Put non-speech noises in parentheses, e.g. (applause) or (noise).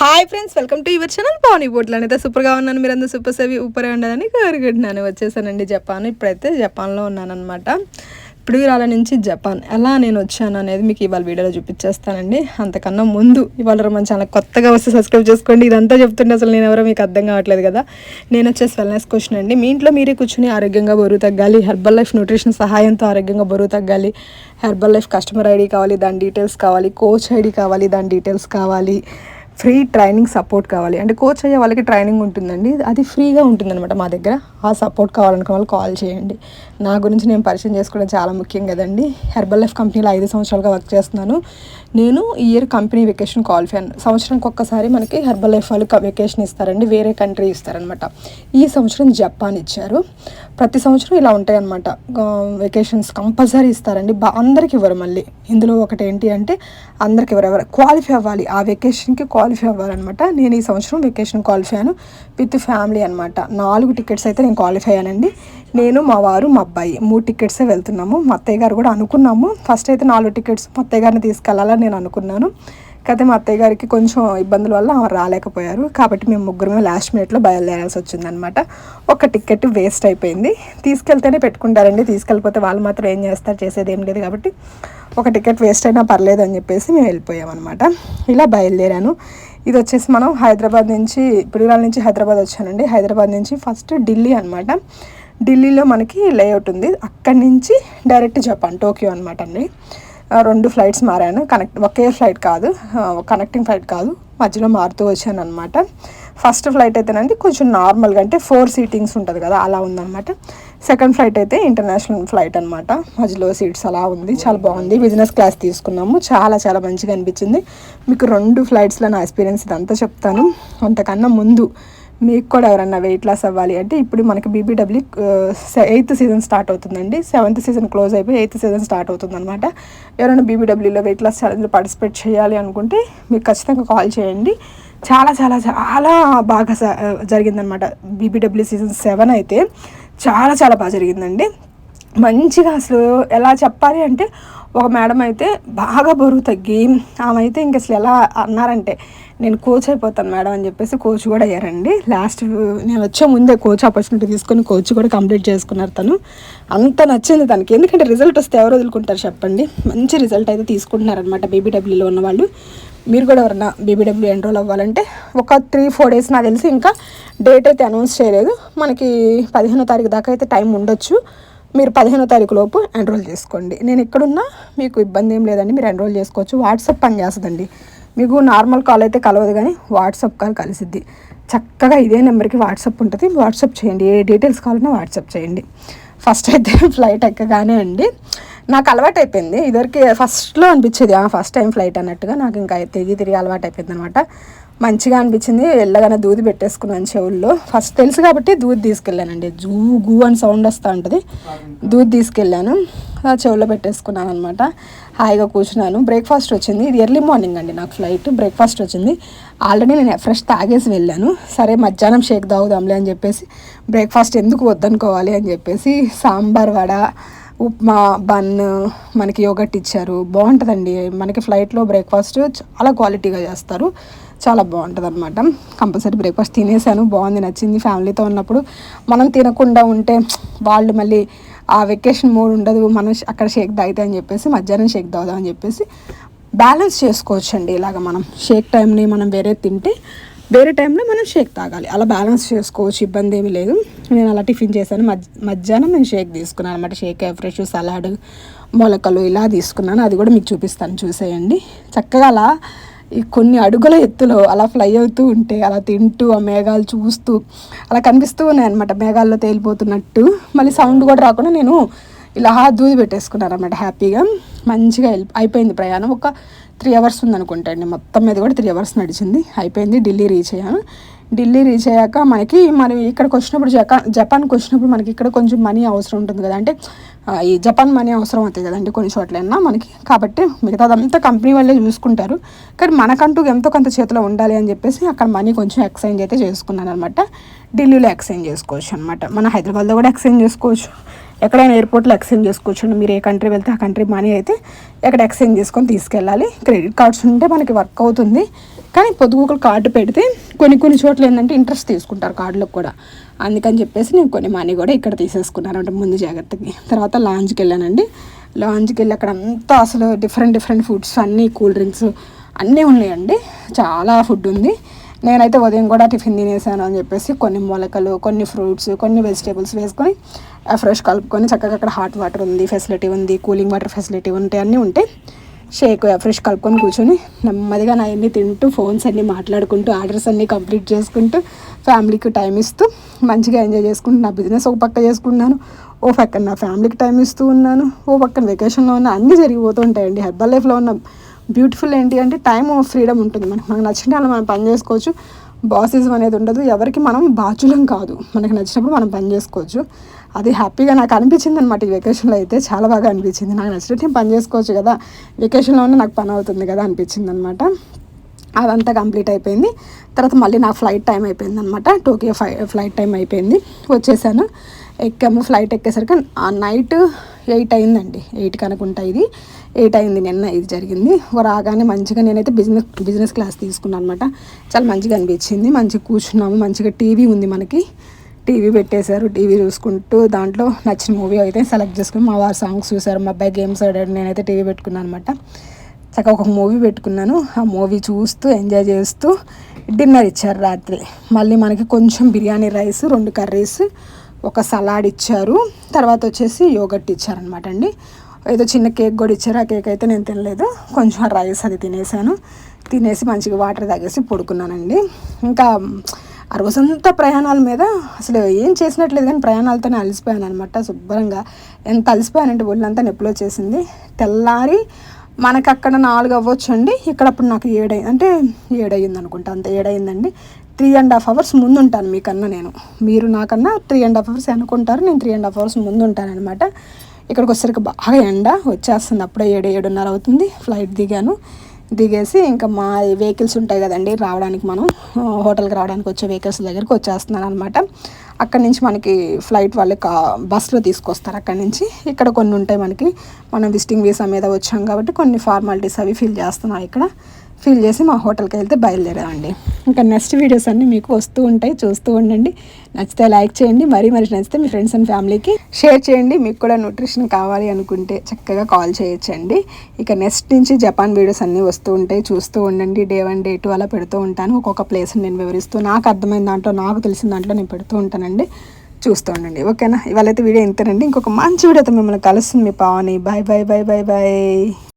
Hi friends welcome to your channel Pavan బోట్లు అయితే సూపర్గా ఉన్నాను. మీరు అందరూ సూపర్ సేవి ఊపరే ఉండాలని కోరుకుంటున్నాను. వచ్చేసానండి జపాన్. ఇప్పుడైతే జపాన్లో ఉన్నానన్నమాట. పిడుగురాల నుంచి జపాన్. ఎలా నేను వచ్చాను అనేది మీకు ఇవాళ వీడియోలో చూపించేస్తానండి. అంతకన్నా ముందు ఇవాళ మన ఛానల్ కొత్తగా వస్తే సబ్స్క్రైబ్ చేసుకోండి. ఇదంతా చెప్తుంటే అసలు నేను ఎవరో మీకు అర్థం కావట్లేదు కదా. నేను వచ్చేసి వెల్నెస్ క్వశ్చన్ అండి. మీ ఇంట్లో మీరే కూర్చుని ఆరోగ్యంగా బరువు తగ్గాలి హెర్బల్ లైఫ్ న్యూట్రిషన్ సహాయంతో ఆరోగ్యంగా బరువు తగ్గాలి హెర్బల్ లైఫ్ కస్టమర్ ఐడి కావాలి దాని డీటెయిల్స్ కావాలి కోచ్ ఐడి కావాలి దాని డీటెయిల్స్ కావాలి ఫ్రీ ట్రైనింగ్ సపోర్ట్ కావాలి. అంటే కోచ్ అయ్యే వాళ్ళకి ట్రైనింగ్ ఉంటుందండి. అది ఫ్రీగా ఉంటుందన్నమాట మా దగ్గర. ఆ సపోర్ట్ కావాలనుకున్న వాళ్ళు కాల్ చేయండి. నా గురించి నేను పరిచయం చేసుకోవడం చాలా ముఖ్యం కదండి. హెర్బల్ లైఫ్ కంపెనీలో ఐదు సంవత్సరాలుగా వర్క్ చేస్తున్నాను. నేను ఈ ఇయర్ కంపెనీ వెకేషన్ క్వాలిఫై సంవత్సరానికి ఒక్కసారి మనకి హెర్బల్ లైఫ్ వాళ్ళు వెకేషన్ ఇస్తారండి. వేరే కంట్రీ ఇస్తారనమాట ఈ సంవత్సరం జపాన్ ఇచ్చారు. ప్రతి సంవత్సరం ఇలా ఉంటాయన్నమాట. వెకేషన్స్ కంపల్సరీ ఇస్తారండి. బా అందరికి ఇవ్వరు మళ్ళీ. ఇందులో ఒకటి ఏంటి అంటే అందరికి ఎవరు ఎవరు క్వాలిఫై అవ్వాలి. ఆ వెకేషన్కి క్వాలి క్వాలిఫై అవ్వాలన్నమాట. నేను ఈ సంవత్సరం వెకేషన్ క్వాలిఫై అయ్యాను. విత్ ఫ్యామిలీ అనమాట నాలుగు టికెట్స్ అయితే నేను క్వాలిఫై అయ్యానండి. నేను మా వారు మా అబ్బాయి మూడు టికెట్సే వెళ్తున్నాము. మా అత్తయ్య గారు కూడా అనుకున్నాము. ఫస్ట్ అయితే నాలుగు టికెట్స్ మా అత్తయ్య గారిని తీసుకెళ్ళాలని నేను అనుకున్నాను. కాకపోతే మా అత్తయ్య గారికి కొంచెం ఇబ్బందుల వల్ల ఆమె రాలేకపోయారు. కాబట్టి మేము ముగ్గురమే లాస్ట్ మినిట్లో బయలుదేరాల్సి వచ్చిందనమాట ఒక టికెట్ వేస్ట్ అయిపోయింది. తీసుకెళ్తేనే పెట్టుకుంటారండి. తీసుకెళ్ళిపోతే వాళ్ళు మాత్రం ఏం చేస్తారు? చేసేది ఏం లేదు కాబట్టి ఒక టికెట్ వేస్ట్ అయినా పర్లేదు అని చెప్పేసి మేము వెళ్ళిపోయామన్నమాట. ఇలా బయలుదేరాను. ఇది వచ్చేసి మనం హైదరాబాద్ నుంచి పిడుగురాల నుంచి హైదరాబాద్ వచ్చానండి. హైదరాబాద్ నుంచి ఫస్ట్ ఢిల్లీ అనమాట ఢిల్లీలో మనకి లేఅవుట్ ఉంది. అక్కడి నుంచి డైరెక్ట్ జపాన్ టోక్యో అనమాట అండి. రెండు ఫ్లైట్స్ మారాను. కనెక్ట్ ఒకే ఫ్లైట్ కాదు కనెక్టింగ్ ఫ్లైట్ కాదు మధ్యలో మారుతూ వచ్చాను అనమాట ఫస్ట్ ఫ్లైట్ అయితేనండి కొంచెం నార్మల్గా అంటే ఫోర్ సీటింగ్స్ ఉంటుంది కదా అలా ఉందన్నమాట. సెకండ్ ఫ్లైట్ అయితే ఇంటర్నేషనల్ ఫ్లైట్ అనమాట మధ్యలో సీట్స్ అలా ఉంది చాలా బాగుంది. బిజినెస్ క్లాస్ తీసుకున్నాము చాలా చాలా మంచిగా అనిపించింది. మీకు రెండు ఫ్లైట్స్లో నా ఎక్స్పీరియన్స్ ఇదంతా చెప్తాను. అంతకన్నా ముందు మీకు కూడా ఎవరన్నా వెయిట్ లాస్ అవ్వాలి అంటే ఇప్పుడు మనకి బీబీడబ్ల్యూ ఎయిత్ సీజన్ స్టార్ట్ అవుతుందండి. సెవెంత్ సీజన్ క్లోజ్ అయిపోయి ఎయిత్ సీజన్ స్టార్ట్ అవుతుంది అనమాట ఎవరైనా బీబీడబ్ల్యూలో వెయిట్ లాస్ ఛాలెంజ్లో పార్టిసిపేట్ చేయాలి అనుకుంటే మీకు ఖచ్చితంగా కాల్ చేయండి. చాలా చాలా చాలా బాగా జరిగిందనమాట బీబీడబ్ల్యూ సీజన్ సెవెన్ అయితే చాలా చాలా బాగా జరిగిందండి. మంచిగా అసలు ఎలా చెప్పాలి అంటే ఒక మేడం అయితే బాగా బరువు తగ్గి ఆమె అయితే ఇంక అసలు ఎలా అన్నారంటే నేను కోచ్ అయిపోతాను మేడం అని చెప్పేసి కోచ్ కూడా అయ్యారండి. లాస్ట్ నేను వచ్చే ముందే కోచ్ ఆపర్చునిటీ తీసుకొని కోచ్ కూడా కంప్లీట్ చేసుకున్నారు తను. అంత నచ్చింది తనకి. ఎందుకంటే రిజల్ట్ వస్తే ఎవరు వదులుకుంటారు చెప్పండి. మంచి రిజల్ట్ అయితే తీసుకుంటున్నారనమాట బీబీడబ్ల్యూలో ఉన్న వాళ్ళు. మీరు కూడా ఎవరన్నా బీబీడబ్ల్యూ ఎన్రోల్ అవ్వాలంటే ఒక త్రీ ఫోర్ డేస్ నాకు తెలిసి ఇంకా డేట్ అయితే అనౌన్స్ చేయలేదు. మనకి పదిహేనో తారీఖు దాకా అయితే టైం ఉండొచ్చు. మీరు పదిహేనో తారీఖు లోపు ఎన్రోల్ చేసుకోండి. నేను ఎక్కడున్నా మీకు ఇబ్బంది ఏం లేదండి. మీరు ఎన్రోల్ చేసుకోవచ్చు. వాట్సాప్ పని చేస్తుందండి. మీకు నార్మల్ కాల్ అయితే కలవదు కానీ వాట్సాప్ కాల్ కలిసిద్ది. చక్కగా ఇదే నెంబర్కి వాట్సాప్ ఉంటుంది. వాట్సాప్ చేయండి. ఏ డీటెయిల్స్ కావాలన్నా వాట్సాప్ చేయండి. ఫస్ట్ అయితే (laughs) ఫ్లైట్ ఎక్కగానే అండి. నాకు అలవాటు అయిపోయింది ఇదివరకు ఫస్ట్లో అనిపించేది ఫస్ట్ టైం ఫ్లైట్ అన్నట్టుగా నాకు ఇంకా తిరిగి తిరిగి అలవాటు అయిపోయింది అనమాట మంచిగా అనిపించింది వెళ్ళగానే దూది పెట్టేసుకున్నాను చెవుల్లో. ఫస్ట్ తెలుసు కాబట్టి దూది తీసుకెళ్ళానండి. జూ గూ అని సౌండ్ వస్తూ ఉంటుంది. దూది తీసుకెళ్ళాను చెవుల్లో పెట్టేసుకున్నాను అనమాట హాయిగా కూర్చున్నాను. బ్రేక్ఫాస్ట్ వచ్చింది. ఇది ఎర్లీ మార్నింగ్ అండి నాకు ఫ్లైట్. బ్రేక్ఫాస్ట్ వచ్చింది. ఆల్రెడీ నేను ఫ్రెష్ తాగేసి వెళ్ళాను. సరే మధ్యాహ్నం షేక్ తాగుదాంలే అని చెప్పేసి బ్రేక్ఫాస్ట్ ఎందుకు వద్దనుకోవాలి అని చెప్పేసి సాంబార్ వడ ఉప్మా బన్ మనకి యోగట్ ఇచ్చారు. బాగుంటుందండి. మనకి ఫ్లైట్లో బ్రేక్ఫాస్ట్ చాలా క్వాలిటీగా చేస్తారు. చాలా బాగుంటుంది అనమాట కంపల్సరీ బ్రేక్ఫాస్ట్ తినేసాను. బాగుంది నచ్చింది. ఫ్యామిలీతో ఉన్నప్పుడు మనం తినకుండా ఉంటే వాళ్ళు మళ్ళీ ఆ వెకేషన్ మూడ్ ఉండదు. మనం అక్కడ షేక్ తాగితే అని చెప్పేసి మధ్యాహ్నం షేక్ తాగుదాం అని చెప్పేసి బ్యాలెన్స్ చేసుకోవచ్చండి ఇలాగ మనం. షేక్ టైంని మనం వేరే తింటే వేరే టైంలో మనం షేక్ తాగాలి. అలా బ్యాలెన్స్ చేసుకోవచ్చు ఇబ్బంది ఏమీ లేదు. నేను అలా టిఫిన్ చేశాను. మధ్యాహ్నం నేను షేక్ తీసుకున్నాను అనమాట షేక్ ఫ్రెష్ సలాడ్ మొలకలు ఇలా తీసుకున్నాను. అది కూడా మీకు చూపిస్తాను. చూసేయండి. చక్కగా అలా ఈ కొన్ని అడుగుల ఎత్తులో అలా ఫ్లై అవుతూ ఉంటే అలా తింటూ ఆ మేఘాలు చూస్తూ అలా కనిపిస్తూ ఉన్నాయన్నమాట. మేఘాల్లో తేలిపోతున్నట్టు. మళ్ళీ సౌండ్ కూడా రాకుండా నేను ఇలా దూది పెట్టేసుకున్నాను అనమాట హ్యాపీగా. మంచిగా అయిపోయింది ప్రయాణం. ఒక త్రీ అవర్స్ ఉందనుకుంటా అండి. మొత్తం మీద కూడా త్రీ అవర్స్ నడిచింది. అయిపోయింది. ఢిల్లీ రీచ్ అయ్యాను. ఢిల్లీ రీచ్ అయ్యాక మనకి మనం ఇక్కడికి వచ్చినప్పుడు జపాన్ జపాన్కి వచ్చినప్పుడు మనకి ఇక్కడ కొంచెం మనీ అవసరం ఉంటుంది కదా. అంటే ఈ జపాన్ మనీ అవసరం అవుతాయి కదండి కొన్ని చోట్లైనా మనకి. కాబట్టి మిగతాదంతా కంపెనీ వాళ్ళే చూసుకుంటారు. కానీ మనకంటూ ఎంతో కొంత చేతిలో ఉండాలి అని చెప్పేసి అక్కడ మనీ కొంచెం ఎక్స్చేంజ్ అయితే చేసుకున్నాను అనమాట ఢిల్లీలో ఎక్స్చేంజ్ చేసుకోవచ్చు అనమాట మన హైదరాబాద్లో కూడా ఎక్స్చేంజ్ చేసుకోవచ్చు. ఎక్కడైనా ఎయిర్పోర్ట్లో ఎక్స్చేంజ్ చేసుకోవచ్చు మీరు ఏ కంట్రీ వెళ్తే ఆ కంట్రీ మనీ అయితే ఎక్కడ ఎక్స్చేంజ్ చేసుకొని తీసుకెళ్ళాలి. క్రెడిట్ కార్డ్స్ ఉంటే మనకి వర్క్ అవుతుంది. కానీ పొదుగుకులు కార్డు పెడితే కొన్ని కొన్ని చోట్ల ఏంటంటే ఇంట్రెస్ట్ తీసుకుంటారు కార్డులకు కూడా. అందుకని చెప్పేసి నేను కొన్ని మనీ కూడా ఇక్కడ తీసేసుకున్నాను. అంటే ముందు జాగ్రత్తకి. తర్వాత లాంజ్కి వెళ్ళానండి. లాంజ్కి వెళ్ళి అక్కడ అంతా అసలు డిఫరెంట్ డిఫరెంట్ ఫుడ్స్ అన్నీ కూల్ డ్రింక్స్ అన్నీ ఉన్నాయండి. చాలా ఫుడ్ ఉంది. నేనైతే ఉదయం కూడా టిఫిన్ తినేసాను అని చెప్పేసి కొన్ని మొలకలు కొన్ని ఫ్రూట్స్ కొన్ని వెజిటేబుల్స్ వేసుకొని ఫ్రెష్ కలుపుకొని చక్కగా అక్కడ హాట్ వాటర్ ఉంది ఫెసిలిటీ ఉంది కూలింగ్ వాటర్ ఫెసిలిటీ ఉంటాయి అన్నీ ఉంటాయి షేక్ ఫ్రెష్ కలుపుకొని కూర్చొని నెమ్మదిగా నా అన్నీ తింటూ ఫోన్స్ అన్నీ మాట్లాడుకుంటూ ఆర్డర్స్ అన్నీ కంప్లీట్ చేసుకుంటూ ఫ్యామిలీకి టైం ఇస్తూ మంచిగా ఎంజాయ్ చేసుకుంటూ నా బిజినెస్ ఒక పక్క చేసుకున్నాను ఓ పక్కన నా ఫ్యామిలీకి టైం ఇస్తూ ఉన్నాను ఓ పక్కన వెకేషన్లో ఉన్న అన్నీ జరిగిపోతూ ఉంటాయండి. హెర్బల్ లైఫ్లో ఉన్న బ్యూటిఫుల్ ఏంటి అంటే టైం ఫ్రీడమ్ ఉంటుంది. మనకు మనకు నచ్చిన వాళ్ళు మనం పని చేసుకోవచ్చు. బాసిజం అనేది ఉండదు. ఎవరికి మనం బాధ్యులం కాదు. మనకి నచ్చినప్పుడు మనం పని చేసుకోవచ్చు. అది హ్యాపీగా నాకు అనిపించింది అనమాట ఈ వెకేషన్లో అయితే. చాలా బాగా అనిపించింది. నాకు నచ్చినట్టు నేను పని చేసుకోవచ్చు కదా. వెకేషన్లో ఉన్న నాకు పని అవుతుంది కదా అనిపించింది అనమాట అదంతా కంప్లీట్ అయిపోయింది. తర్వాత మళ్ళీ నా ఫ్లైట్ టైం అయిపోయింది అనమాట టోకియో ఫ్లైట్ టైం అయిపోయింది. వచ్చేసాను. ఎక్కాము ఫ్లైట్ ఎక్కేసరికి ఆ నైట్ ఎయిట్ అయిందండి. ఎయిట్ అనుకుంటా ఇది. ఎయిట్ అయింది నిన్న ఇది జరిగింది. రాగానే మంచిగా నేనైతే బిజినెస్ బిజినెస్ క్లాస్ తీసుకున్నాను అనమాట చాలా మంచిగా అనిపించింది. మంచిగా కూర్చున్నాము. మంచిగా టీవీ ఉంది మనకి. టీవీ పెట్టేశారు. టీవీ చూసుకుంటూ దాంట్లో నచ్చిన మూవీ అయితే సెలెక్ట్ చేసుకుని మా వారు సాంగ్స్ చూశారు. మా అబ్బాయి గేమ్స్ ఆడాడు. నేనైతే టీవీ పెట్టుకున్నాను అనమాట చక్కగా ఒక మూవీ పెట్టుకున్నాను. ఆ మూవీ చూస్తూ ఎంజాయ్ చేస్తూ డిన్నర్ ఇచ్చారు రాత్రి. మళ్ళీ మనకి కొంచెం బిర్యానీ రైస్ రెండు కర్రీస్ ఒక సలాడ్ ఇచ్చారు. తర్వాత వచ్చేసి యోగట్ ఇచ్చారనమాట అండి. ఏదో చిన్న కేక్ కూడా ఇచ్చారు. ఆ కేక్ అయితే నేను తినలేదు. కొంచెం రైస్ అది తినేసాను. తినేసి మంచిగా వాటర్ తాగేసి పడుకున్నానండి. ఇంకా ఆ రోజంతా ప్రయాణాల మీద అసలు ఏం చేసినట్లేదు కానీ ప్రయాణాలతోనే అలసిపోయాను అనమాట శుభ్రంగా. ఎంత అలసిపోయానంటే ఒళ్ళంతా నొప్పిలో చేసింది తెల్లారి మనకు అక్కడ నాలుగు అవ్వచ్చు అండి ఇక్కడ అప్పుడు నాకు ఏడై అంటే ఏడయింది అనుకుంటా అంత ఏడైందండి త్రీ అండ్ హాఫ్ అవర్స్ ముందు ఉంటాను మీకన్నా నేను. మీరు నాకన్నా త్రీ అండ్ హాఫ్ అవర్స్ అనుకుంటారు నేను త్రీ అండ్ హాఫ్ అవర్స్ ముందు ఉంటాను అనమాట ఇక్కడికి వచ్చేసరికి బాగా ఎండ వచ్చేస్తుంది. అప్పుడే ఏడు ఏడున్నర అవుతుంది. ఫ్లైట్ దిగాను. దిగేసి ఇంకా మా వెహికల్స్ ఉంటాయి కదండి రావడానికి మనం హోటల్కి రావడానికి వచ్చే వెహికల్స్ దగ్గరికి వచ్చేస్తున్నాను అనమాట అక్కడి నుంచి మనకి ఫ్లైట్ వాళ్ళే కా బస్సులో తీసుకొస్తారు అక్కడి నుంచి. ఇక్కడ కొన్ని ఉంటాయి మనకి. మనం విజిటింగ్ వీసా మీద వచ్చాం కాబట్టి కొన్ని ఫార్మాలిటీస్ అవి ఫిల్ చేస్తున్నాం ఇక్కడ. ఫిల్ చేసి మా హోటల్కి వెళ్తే బయలుదేరామండి. ఇంకా నెక్స్ట్ వీడియోస్ అన్నీ మీకు వస్తూ ఉంటాయి చూస్తూ ఉండండి. నచ్చితే లైక్ చేయండి మరీ మరి నచ్చితే మీ ఫ్రెండ్స్ అండ్ ఫ్యామిలీకి షేర్ చేయండి. మీకు కూడా న్యూట్రిషన్ కావాలి అనుకుంటే చక్కగా కాల్ చేయొచ్చండి. ఇక నెక్స్ట్ నుంచి జపాన్ వీడియోస్ అన్నీ వస్తూ ఉంటాయి చూస్తూ ఉండండి. డే వన్ డే టూ అలా పెడుతూ ఉంటాను. ఒక్కొక్క ప్లేస్ని నేను వివరిస్తూ నాకు అర్థమైన దాంట్లో నాకు తెలిసిన దాంట్లో నేను పెడుతూ ఉంటానండి. చూస్తూ ఉండండి. ఓకేనా? ఇవాళైతే వీడియో ఇంతేనండి. ఇంకొక మంచి వీడియోతో మిమ్మల్ని కలుస్తుంది మీ Pavani. Bye bye bye bye bye